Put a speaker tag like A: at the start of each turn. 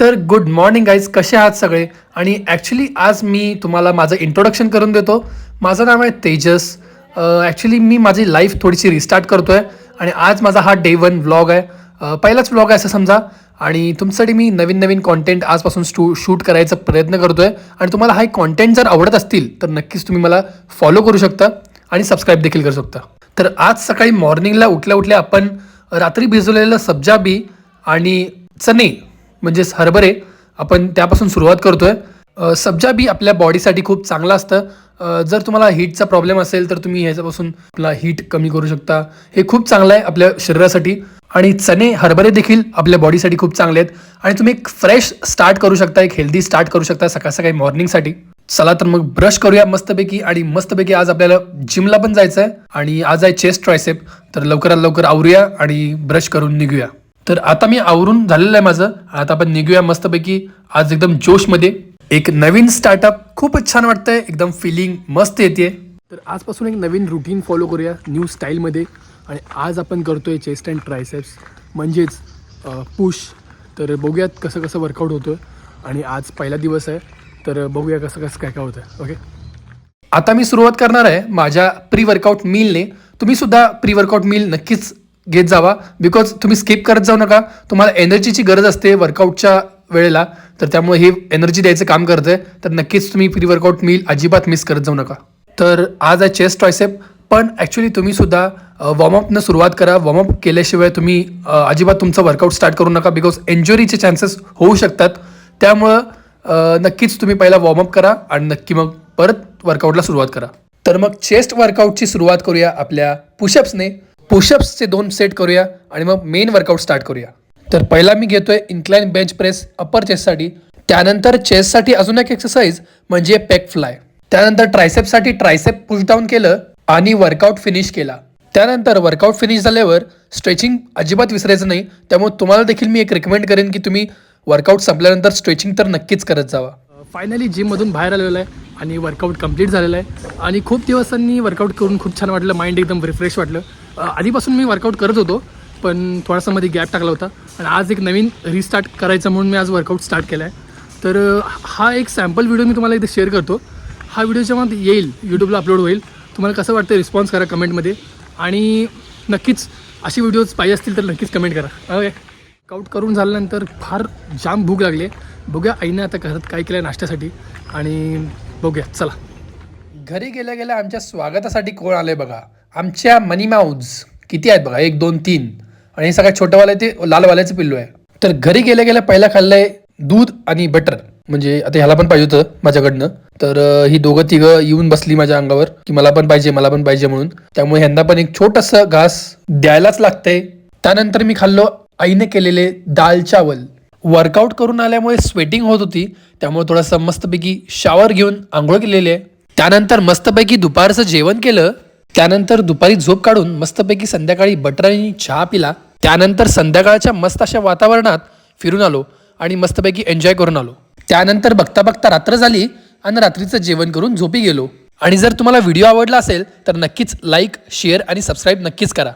A: तर good morning guys कसे आहात सगळे? आणि ॲक्च्युली आज मी तुम्हाला माझं इंट्रोडक्शन करून देतो. माझं नाव आहे तेजस. ॲक्च्युली मी माझी लाईफ थोडीशी रिस्टार्ट करतो आहे आणि आज माझा हा डे वन व्लॉग आहे. पहिलाच व्लॉग आहे असं समजा. आणि तुमच्यासाठी मी नवीन नवीन कॉन्टेंट आजपासून स्टू शूट करायचा प्रयत्न करतो आहे आणि तुम्हाला हा कॉन्टेंट जर आवडत असतील तर नक्कीच तुम्ही मला फॉलो करू शकता आणि सबस्क्राईब देखील करू शकता. तर आज सकाळी मॉर्निंगला उठल्या उठल्या आपण रात्री भिजवलेलं सब्जाबी आणि चणे म्हणजेच हरभरे आपण त्यापासून सुरुवात करतोय. आहे सब्जा बी आपल्या बॉडीसाठी खूप चांगलं असतं. जर तुम्हाला हीटचा प्रॉब्लेम असेल तर तुम्ही ह्याच्यापासून आपला हीट कमी करू शकता. हे खूप चांगलं आहे आपल्या शरीरासाठी. आणि चणे हरभरे देखील आपल्या बॉडीसाठी खूप चांगले आहेत. आणि तुम्ही एक फ्रेश स्टार्ट करू शकता एक हेल्दी स्टार्ट करू शकता सकाळ सकाळी मॉर्निंगसाठी. चला तर मग ब्रश करूया मस्तपैकी आणि मस्तपैकी आज आपल्याला जिमला पण जायचं आहे आणि आज आहे चेस्ट ट्रायसेप. तर लवकरात लवकर आवरूया आणि ब्रश करून निघूया. तर आता मी आवरून झालेलं आहे माझं. आता आपण निघूया मस्तपैकी. आज एकदम जोशमध्ये. एक नवीन स्टार्टअप खूपच छान वाटतंय. एकदम फिलिंग मस्त येते तर आजपासून एक नवीन रुटीन फॉलो करूया. न्यू स्टाईलमध्ये आणि आज आपण करतोय चेस्ट अँड ट्रायसेप्स म्हणजेच पुश तर बघूयात कसं कसं वर्कआउट होतं आणि आज पहिला दिवस आहे. तर बघूया कसं कसं काय काय होतं ओके आता मी सुरुवात करणार आहे माझ्या प्री वर्कआउट मीलने तुम्ही सुद्धा प्री वर्कआउट मील नक्कीच घेत जावा. बिकॉज तुम्ही स्किप करत जाऊ नका. तुम्हाला एनर्जीची गरज असते वर्कआउटच्या वेळेला. तर त्यामुळे हे एनर्जी द्यायचं काम करतंय. तर नक्कीच तुम्ही प्री वर्कआउट मील अजिबात मिस करत जाऊ नका. तर आज आहे चेस्ट ट्रायसेप पण ॲक्च्युली तुम्ही सुद्धा वॉर्मअपनं सुरुवात करा. वॉर्मअप केल्याशिवाय तुम्ही अजिबात तुमचं वर्कआउट स्टार्ट करू नका. बिकॉज इंजुरीचे चान्सेस होऊ शकतात. त्यामुळं नक्कीच तुम्ही पहिला वॉर्मअप करा आणि नक्की मग परत वर्कआउटला सुरुवात करा. तर मग चेस्ट वर्कआउटची सुरुवात करूया आपल्या पुशअप्सने पुशअप्सचे दोन सेट करूया आणि मग मेन वर्कआउट स्टार्ट करूया. तर पहिला मी घेतोय इन्क्लाइन बेंच प्रेस अपर चेस्टसाठी त्यानंतर चेस्टसाठी अजून एक एक्सरसाइज म्हणजे पेक फ्लाय त्यानंतर ट्रायसेपसाठी ट्रायसेप पुश डाऊन केलं आणि वर्कआउट फिनिश केला. त्यानंतर वर्कआउट फिनिश झाल्यावर स्ट्रेचिंग अजिबात विसरायचं नाही. त्यामुळे तुम्हाला देखील मी एक रिकमेंड करेन की तुम्ही वर्कआउट संपल्यानंतर स्ट्रेचिंग तर नक्कीच करत जावा. फायनली जिममधून बाहेर आलेलो आहे आणि वर्कआउट कंप्लीट झालेलं आहे. आणि खूप दिवसांनी वर्कआउट करून खूप छान वाटलं. माइंड एकदम रिफ्रेश वाटलं. आधीपासून मी वर्कआउट करत होतो पण थोडासा मध्ये गॅप टाकला होता. आणि आज एक नवीन रिस्टार्ट करायचं म्हणून मी आज वर्कआउट स्टार्ट केला आहे तर हा एक सॅम्पल व्हिडिओ मी तुम्हाला इथे शेअर करतो. हा व्हिडिओ जेव्हा येईल यूट्यूबला अपलोड होईल तुम्हाला कसं वाटतं रिस्पॉन्स करा कमेंटमध्ये आणि नक्कीच असे व्हिडिओज पाहिजे असतील तर नक्कीच कमेंट करा. ओके वर्कआउट करून झाल्यानंतर फार जाम भूक लागली. आहे बघूया आईने आता घरात काय केलं आहे नाश्त्यासाठी. आणि बघूया चला. घरी गेल्या गेल्या आमच्या स्वागतासाठी कोण आले बघा. आमच्या मनी माऊज किती आहेत बघा? एक दोन तीन. आणि हे सगळ्यात छोटंवालं ते लालवाल्याचं पिल्लू आहे. तर घरी गेल्या गेल्या पहिला खाल्लंय दूध आणि बटर म्हणजे आता ह्याला पण पाहिजे होतं माझ्याकडनं. तर ही दोघं तिघं येऊन बसली माझ्या अंगावर की मला पण पाहिजे मला पण पाहिजे म्हणून. त्यामुळे ह्यांना पण एक छोटस घास द्यायलाच लागतंय. त्यानंतर मी खाल्लो आईने केलेले दाल चावल. वर्कआउट करून आल्यामुळे स्वेटिंग होत होती. त्यामुळे थोडासा मस्तपैकी शावर घेऊन आंघोळ केलेली आहे. त्यानंतर मस्तपैकी दुपारचं जेवण केलं. त्यानंतर दुपारी झोप काढून मस्तपैकी संध्याकाळी बटरांनी चहा पिला. त्यानंतर संध्याकाळच्या मस्त अशा वातावरणात फिरून आलो आणि मस्तपैकी एन्जॉय करून आलो. त्यानंतर बघता बघता रात्र झाली आणि रात्रीचं जेवण करून झोपी गेलो. आणि जर तुम्हाला व्हिडिओ आवडला असेल तर नक्कीच लाईक शेअर आणि सबस्क्राईब नक्कीच करा.